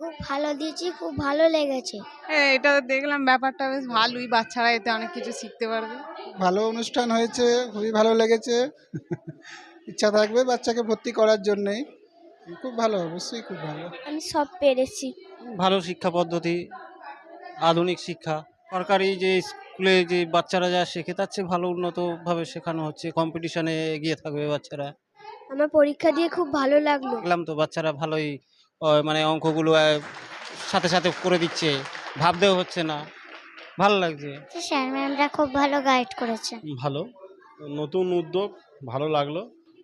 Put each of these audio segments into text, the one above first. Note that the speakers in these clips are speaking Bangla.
খুব ভালো দিয়েছি খুব ভালো লেগেছে। হ্যাঁ এটা দেখলাম ব্যাপারটা বেশ ভালোই বাচ্চারা এতে অনেক কিছু শিখতে পারবে। ভালো অনুষ্ঠান হয়েছে খুবই ভালো লেগেছে। ইচ্ছা থাকবে বাচ্চাকে ভর্তি করার জন্যেই। খুব ভালো অবশ্যই খুব ভালো। আমি সব পেরেছি। ভালো শিক্ষা পদ্ধতি আধুনিক শিক্ষা। সরকারি যে স্কুলে যে বাচ্চারা যা শেখে তার চেয়ে ভালো উন্নতভাবে শেখানো হচ্ছে কম্পিটিশনে এগিয়ে থাকবে বাচ্চারা। আমার পরীক্ষা দিয়ে খুব ভালো লাগল। দেখলাম তো বাচ্চারা ভালোই মানে অঙ্কগুলো সাথে সাথে করে দিচ্ছে। ভাবতেও হচ্ছে না। ভালো লাগছে। স্যার ম্যামরা খুব ভালো গাইড করেছে। ভালো। নতুন উদ্যোগ ভালো লাগল।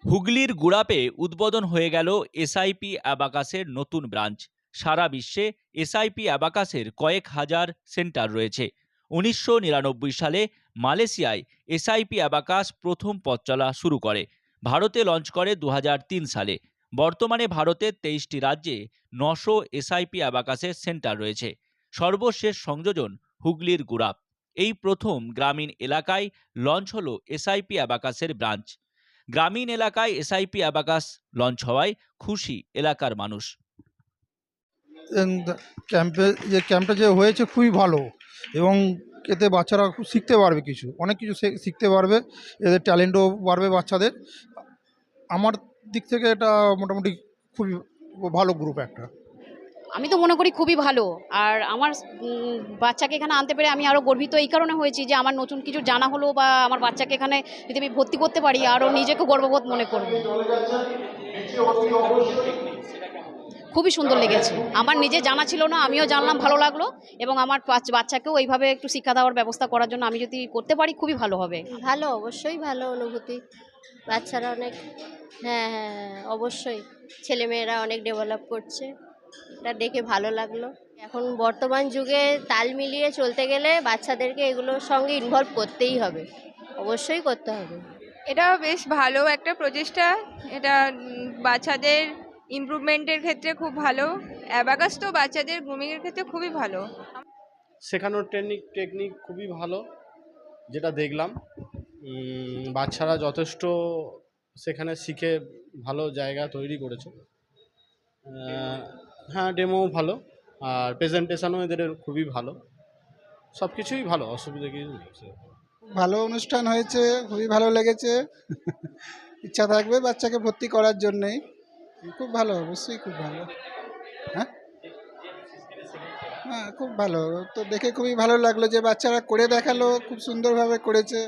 হুগলির গুড়াপে উদ্বোধন হয়ে গেল এসআইপি অ্যাবাকাসের নতুন ব্রাঞ্চ। সারা বিশ্বে এসআইপি অ্যাবাকাসের কয়েক হাজার সেন্টার রয়েছে। উনিশশো নিরানব্বই সালে মালয়েশিয়ায় এসআইপি অ্যাবাকাস প্রথম পথ চলা শুরু করে। ভারতে লঞ্চ করে দু হাজার তিন সালে। বর্তমানে ভারতের তেইশটি রাজ্যে নশো এসআইপি অ্যাবাকাসের সেন্টার রয়েছে। সর্বশেষ সংযোজন হুগলির গুড়াপ। এই প্রথম গ্রামীণ এলাকায় লঞ্চ হলো এসআইপি অ্যাবাকাসের ব্রাঞ্চ। গ্রামীণ এলাকায় এসআইপি অ্যাবাকাস লঞ্চ হওয়ায় খুশি এলাকার মানুষ। ক্যাম্পে, যে ক্যাম্পটা যে হয়েছে খুবই ভালো এবং এতে বাচ্চারা খুব শিখতে পারবে কিছু। অনেক কিছু শিখতে পারবে। এদের ট্যালেন্টও বাড়বে বাচ্চাদের। আমার দিক থেকে এটা মোটামুটি খুবই ভালো গ্রুপ একটা। আমি তো মনে করি খুবই ভালো। আর আমার বাচ্চাকে এখানে আনতে পেরে আমি আরও গর্বিত এই কারণে হয়েছি যে আমার নতুন কিছু জানা হলো বা আমার বাচ্চাকে এখানে যদি আমি ভর্তি করতে পারি আরও নিজেকে গর্ববোধ মনে করব। খুবই সুন্দর লেগেছে। আমার নিজে জানা ছিল না আমিও জানলাম ভালো লাগল এবং আমার বাচ- বাচ্চাকেও এইভাবে একটু শিক্ষা দেওয়ার ব্যবস্থা করার জন্য আমি যদি করতে পারি খুবই ভালো হবে। ভালো অবশ্যই ভালো অনুভূতি। বাচ্চারা অনেক হ্যাঁ হ্যাঁ হ্যাঁ, অবশ্যই। ছেলেমেয়েরা অনেক ডেভেলপ করছে। এটা দেখে ভালো লাগল। এখন বর্তমান যুগে তাল মিলিয়ে চলতে গেলে বাচ্চাদেরকে এগুলোর সঙ্গে ইনভলভ করতেই হবে। অবশ্যই করতে হবে। এটা বেশ ভালো একটা প্রচেষ্টা। এটা বাচ্চাদের ইমপ্রুভমেন্টের ক্ষেত্রে খুব ভালো। অ্যাবাকাস তো বাচ্চাদের গ্রুমিংয়ের ক্ষেত্রে খুবই ভালো। শেখানোর টেকনিক টেকনিক খুবই ভালো যেটা দেখলাম। বাচ্চারা যথেষ্ট সেখানে শিখে ভালো জায়গা তৈরি করেছে হ্যাঁ ডেমো ভালো আর প্রেজেন্টেশনও এদের খুবই ভালো। সব কিছুই ভালো, অসুবিধা কিছু নেই। ভালো অনুষ্ঠান হয়েছে, খুবই ভালো লেগেছে। ইচ্ছা থাকবে বাচ্চাকে ভর্তি করার জন্যেই। খুব ভালো, অবশ্যই খুব ভালো। হ্যাঁ? হ্যাঁ খুব ভালো। তো দেখে খুবই ভালো লাগল যে বাচ্চারা করে দেখাল, খুব সুন্দরভাবে করেছে।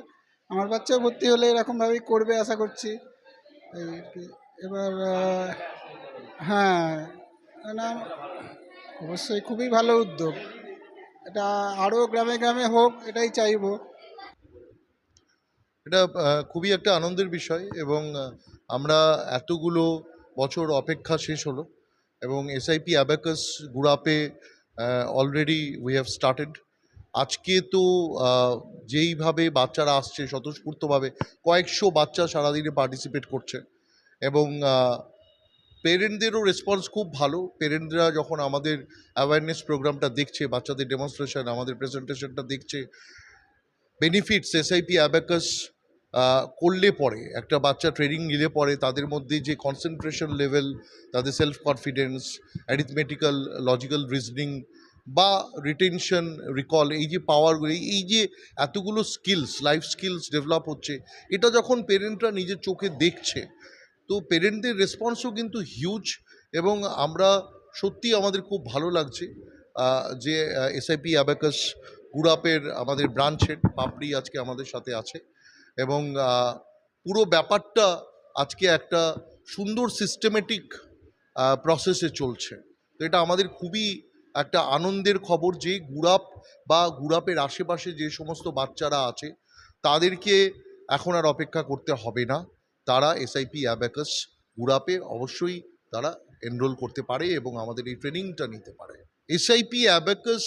আমার বাচ্চাও ভর্তি হলে এরকমভাবেই করবে আশা করছি। এবার হ্যাঁ না, অবশ্যই খুবই ভালো উদ্যোগ। এটা আরও গ্রামে গ্রামে হোক, এটাই চাইব। এটা খুবই একটা আনন্দের বিষয় এবং আমরা এতগুলো বছর অপেক্ষা শেষ হলো এবং এসআইপি অ্যাবাকাস গুড়াপে অলরেডি উই হ্যাভ স্টার্টেড আজকে তো যেইভাবে বাচ্চারা আসছে, স্বতঃস্ফূর্তভাবে কয়েকশো বাচ্চা সারাদিনে পার্টিসিপেট করছে। এবং পেরেন্টদেরও রেসপন্স খুব ভালো। পেরেন্টরা যখন আমাদের অ্যাওয়ারনেস প্রোগ্রামটা দেখছে, বাচ্চাদের ডেমনস্ট্রেশন আমাদের প্রেজেন্টেশনটা দেখছে বেনিফিটস এসআইপি অ্যাবাকাস করলে পরে, একটা বাচ্চা ট্রেনিং নিলে পরে তাদের মধ্যে যে কনসেন্ট্রেশন লেভেল তাদের self confidence arithmetical logical reasoning বা রিটেনশন রিকল এই যে পাওয়ারগুলো এই যে এতগুলো স্কিলস লাইফ স্কিলস ডেভেলপ হচ্ছে, এটা যখন পেরেন্টরা নিজের চোখে দেখছে, তো পেরেন্টদের রেসপন্সও কিন্তু হিউজ এবং আমরা সত্যি আমাদের খুব ভালো লাগছে যে এসআইপি অ্যাবাকাস গুড়াপের আমাদের ব্রাঞ্চের পাপড়ি আজকে আমাদের সাথে আছে এবং পুরো ব্যাপারটা আজকে একটা সুন্দর সিস্টেমেটিক প্রসেসে চলছে, তো এটা আমাদের খুবই একটা আনন্দের খবর যে গুড়াপ বা গুড়াপের আশেপাশে যে সমস্ত বাচ্চারা আছে, তাদেরকে এখন আর অপেক্ষা করতে হবে না। তারা এসআইপি অ্যাবাকাস গুড়াপে অবশ্যই তারা এনরোল করতে পারে এবং আমাদের এই ট্রেনিংটা নিতে পারে। এসআইপি অ্যাবাকাস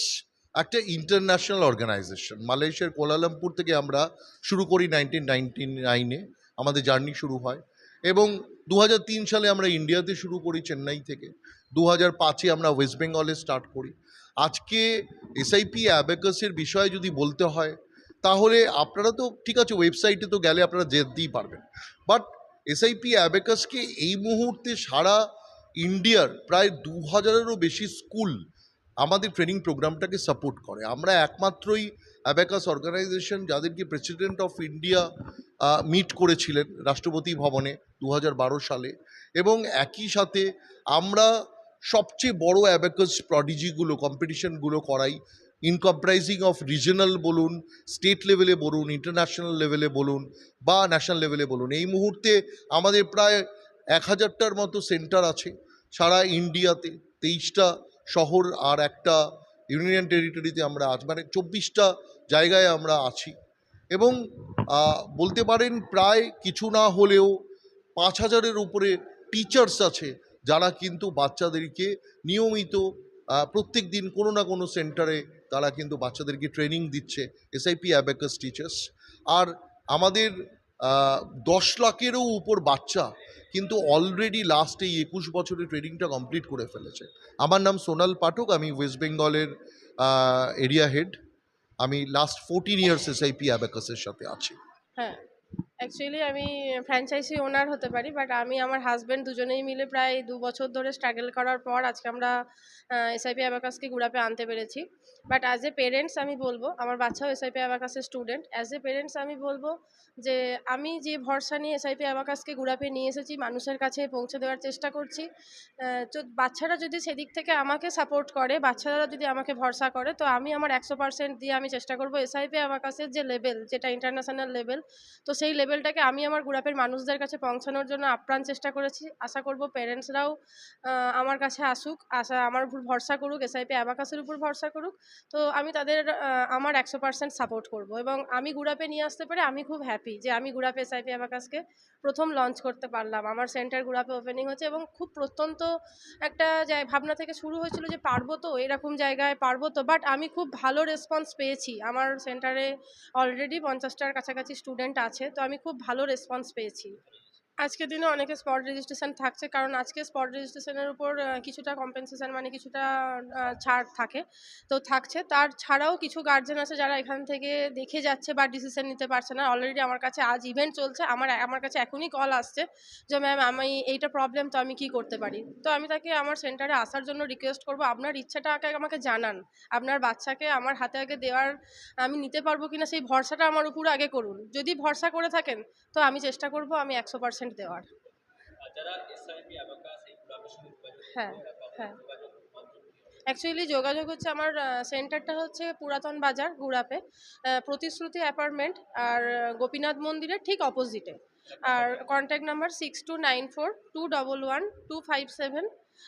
একটা ইন্টারন্যাশনাল অর্গানাইজেশন মালয়েশিয়ার কোলালামপুর থেকে আমরা শুরু করি নাইনটিন নাইনটি নাইনে আমাদের জার্নি শুরু হয়। এবং দু হাজার তিন সালে আমরা ইন্ডিয়াতে শুরু করি, চেন্নাই থেকে। দু হাজার পাঁচে আমরা ওয়েস্ট বেঙ্গলে স্টার্ট করি। আজকে এসআইপি অ্যাবাকাসের বিষয়ে যদি বলতে হয়, তাহলে আপনারা তো, ঠিক আছে ওয়েবসাইটে তো গেলে আপনারা যেতেই পারবেন। বাট এসআইপি অ্যাবাকাসকে এই মুহূর্তে সারা ইন্ডিয়ার প্রায় দু হাজারেরও বেশি স্কুল আমাদের ট্রেনিং প্রোগ্রামটাকে সাপোর্ট করে। আমরা একমাত্রই অ্যাবেকাস অর্গানাইজেশন যাদেরকে প্রেসিডেন্ট অফ ইন্ডিয়া মিট করেছিলেন রাষ্ট্রপতি ভবনে দু হাজার বারো সালে। এবং একই সাথে আমরা সবচেয়ে বড় অ্যাবাকাস প্রডিজিগুলো কম্পিটিশনগুলো করাই। ইনকম্প্রাইজিং অফ রিজনাল বলুন স্টেট লেভেলে বলুন ইন্টারন্যাশনাল লেভেলে বলুন, বা ন্যাশনাল লেভেলে বলুন। এই মুহূর্তে আমাদের প্রায় এক হাজারটার মতো সেন্টার আছে সারা ইন্ডিয়াতে তেইশটা শহর আর একটা ইউনিয়ন টেরিটরিতে আমরা আছি মানে চব্বিশটা জায়গায় আমরা আছি। এবং বলতে পারেন প্রায় কিছু না হলেও পাঁচ হাজারের উপরে টিচার্স আছে। যারা কিন্তু বাচ্চাদেরকে নিয়মিত প্রত্যেক দিন কোনো না কোনো সেন্টারে তারা কিন্তু বাচ্চাদেরকে ট্রেনিং দিচ্ছে, এসআইপি অ্যাবেকাস টিচার্স। আর আমাদের দশ লাখেরও উপর বাচ্চা কিন্তু অলরেডি লাস্ট এই একুশ বছরের ট্রেনিংটা কমপ্লিট করে ফেলেছে। আমার নাম সোনাল পাঠক, আমি ওয়েস্ট বেঙ্গলের এরিয়া হেড আমি লাস্ট ফোরটিন ইয়ার্স এসআইপি অ্যাবাকাসের সাথে আছি। হ্যাঁ। অ্যাকচুয়ালি আমি ফ্র্যাঞ্চাইজি ওনার হতে পারি বাট আমি আমার হাজব্যান্ড দুজনেই মিলে প্রায় দু বছর ধরে স্ট্রাগল করার পর আজকে আমরা এসআইপি অ্যাবাকাসকে গুড়াপে আনতে পেরেছি। বাট অ্যাজ এ পেরেন্টস আমি বলব, আমার বাচ্চাও এসআইপি অ্যাবাকাসের স্টুডেন্ট অ্যাজ এ পেরেন্টস আমি বলব যে, আমি যে ভরসা নিয়ে এসআইপি অ্যাবাকাসকে গুড়াপে নিয়ে এসেছি, মানুষের কাছে পৌঁছে দেওয়ার চেষ্টা করছি। বাচ্চারা যদি সেদিক থেকে আমাকে সাপোর্ট করে, বাচ্চারা যদি আমাকে ভরসা করে, তো আমি আমার একশো পার্সেন্ট দিয়ে আমি চেষ্টা করব এসআইপি অ্যাবাকাসের যে লেভেল যেটা ইন্টারন্যাশনাল লেভেল তো সেই লেভেলটাকে আমি আমার গুড়াপের মানুষদের কাছে পৌঁছানোর জন্য আপ্রাণ চেষ্টা করেছি। আশা করব পেরেন্টসরাও আমার কাছে আসুক। আশা, আমার উপর ভরসা করুক এসআইপি অ্যাবাকাসের উপর ভরসা করুক। তো আমি তাদের আমার একশো পার্সেন্ট সাপোর্ট করব এবং আমি গুড়াপে নিয়ে আসতে পেরে আমি খুব হ্যাপি যে আমি গুড়াপে এসআইপি অ্যাবাকাসকে প্রথম লঞ্চ করতে পারলাম। আমার সেন্টার গুড়াপে ওপেনিং হচ্ছে এবং খুব প্রত্যন্ত একটা ভাবনা থেকে শুরু হয়েছিল যে পারব তো, এরকম জায়গায় পারব তো বাট আমি খুব ভালো রেসপন্স পেয়েছি। আমার সেন্টারে অলরেডি পঞ্চাশটার কাছাকাছি স্টুডেন্ট আছে, তো আমি খুব ভালো রেসপন্স পেয়েছি। আজকের দিনে অনেকে স্পট রেজিস্ট্রেশন থাকছে, কারণ আজকে স্পট রেজিস্ট্রেশনের উপর কিছুটা কম্পেনসেশন মানে কিছুটা ছাড় থাকে। তো থাকছে। তার ছাড়াও কিছু গার্জেন আছে যারা এখান থেকে দেখে যাচ্ছে বা ডিসিশন নিতে পারছে না। অলরেডি আমার কাছে আজ ইভেন্ট চলছে, আমার আমার কাছে এখনই কল আসছে যে ম্যাম আমি এইটা প্রবলেম তো আমি কি করতে পারি? তো আমি তাকে আমার সেন্টারে আসার জন্য রিকোয়েস্ট করব। আপনার ইচ্ছাটা আগে আমাকে জানান। আপনার বাচ্চাকে আমার হাতে আগে দেওয়ার, আমি নিতে পারব কিনা সেই ভরসাটা আমার উপর আগে করুন। যদি ভরসা করে থাকেন, তো আমি চেষ্টা করব আমি একশো পার্সেন্ট দেওয়ার। হ্যাঁ হ্যাঁ। অ্যাকচুয়ালি যোগাযোগ হচ্ছে আমার সেন্টারটা হচ্ছে পুরাতন বাজার গুড়াপে। প্রতিশ্রুতি অ্যাপার্টমেন্ট আর গোপীনাথ মন্দিরের ঠিক অপোজিটে আর contact number six two nine four two double one two five seven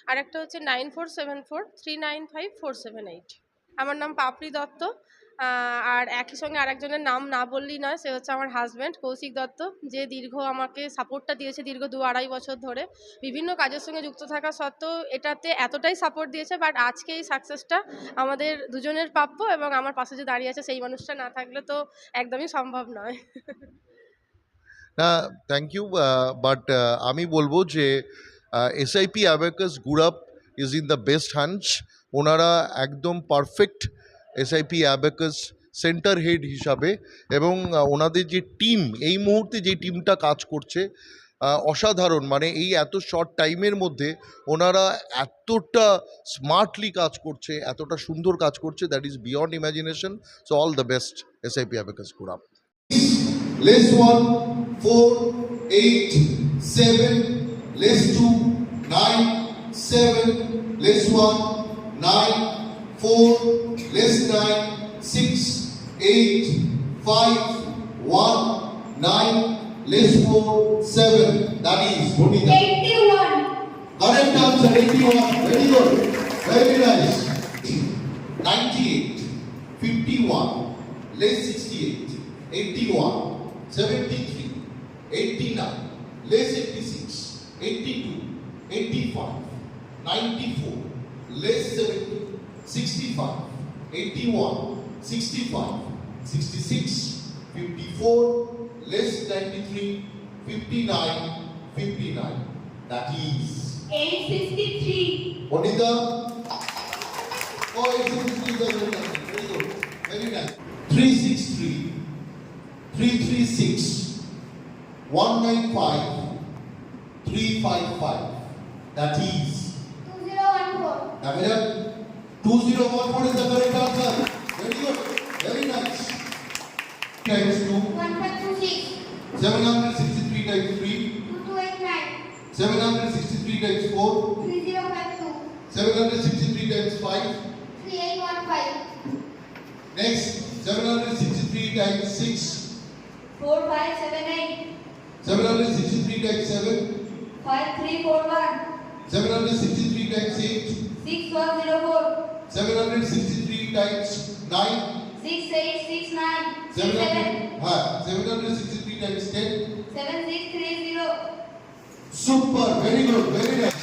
আর একটা হচ্ছে nine four seven four three nine five four seven eight আমার নাম পাপড়ি দত্ত। আর একই সঙ্গে আরেকজনের নাম না বললেই নয়, সে হচ্ছে আমার হাজব্যান্ড কৌশিক দত্ত, যে দীর্ঘ আমাকে সাপোর্টটা দিয়েছে দীর্ঘ দু আড়াই বছর ধরে। বিভিন্ন কাজের সঙ্গে যুক্ত থাকা সত্ত্বেও এটাতে এতটাই সাপোর্ট দিয়েছে বাট আজকে এই সাকসেসটা আমাদের দুজনের প্রাপ্য এবং আমার পাশে যে দাঁড়িয়ে আছে সেই মানুষটা না থাকলে তো একদমই সম্ভব নয়। না থ্যাংক ইউ বাট আমি বলব যে SIP abacus Gurap is in the best hands ওনারা একদম perfect SIP abacus centre head হিসাবে এবং ওনাদের যে টিম এই মুহূর্তে যে টিমটা কাজ করছে অসাধারণ। মানে এই এত শর্ট টাইমের মধ্যে ওনারা এতটা স্মার্টলি কাজ করছে এতটা সুন্দর কাজ করছে that is beyond imagination so all the best SIP abacus Gurap less 1, 4, 8, 7, less 2, 9, 7, less 1, 9, 4, less 9, 6, 8, 5, 1, 9, less 4, 7. That is Bonita. 81. Correct answer 81. Very good. Very nice. 98, 51, less 68, 81, 73, 89, less 86, 82, 85, 94, less 70, 65, 81, 65, 66, 54, less 93, 59, 59. That is 863. Bonita. Oh, 863 is very nice. Very good. Very nice. 363, 336, 195, 355. That is 2014 is the correct answer. Very good. Very nice. Times 2. 1526, 763 times 3. 2289, 763 times 4. 3052, 763 times 5. 3815, Next, 763 times 6. 4578, 763 times 7. 5341, 763 times 8. 6104, 763 times 9. 6869, 700, हाँ, 763 times 10. 7630, Super, very good, very nice.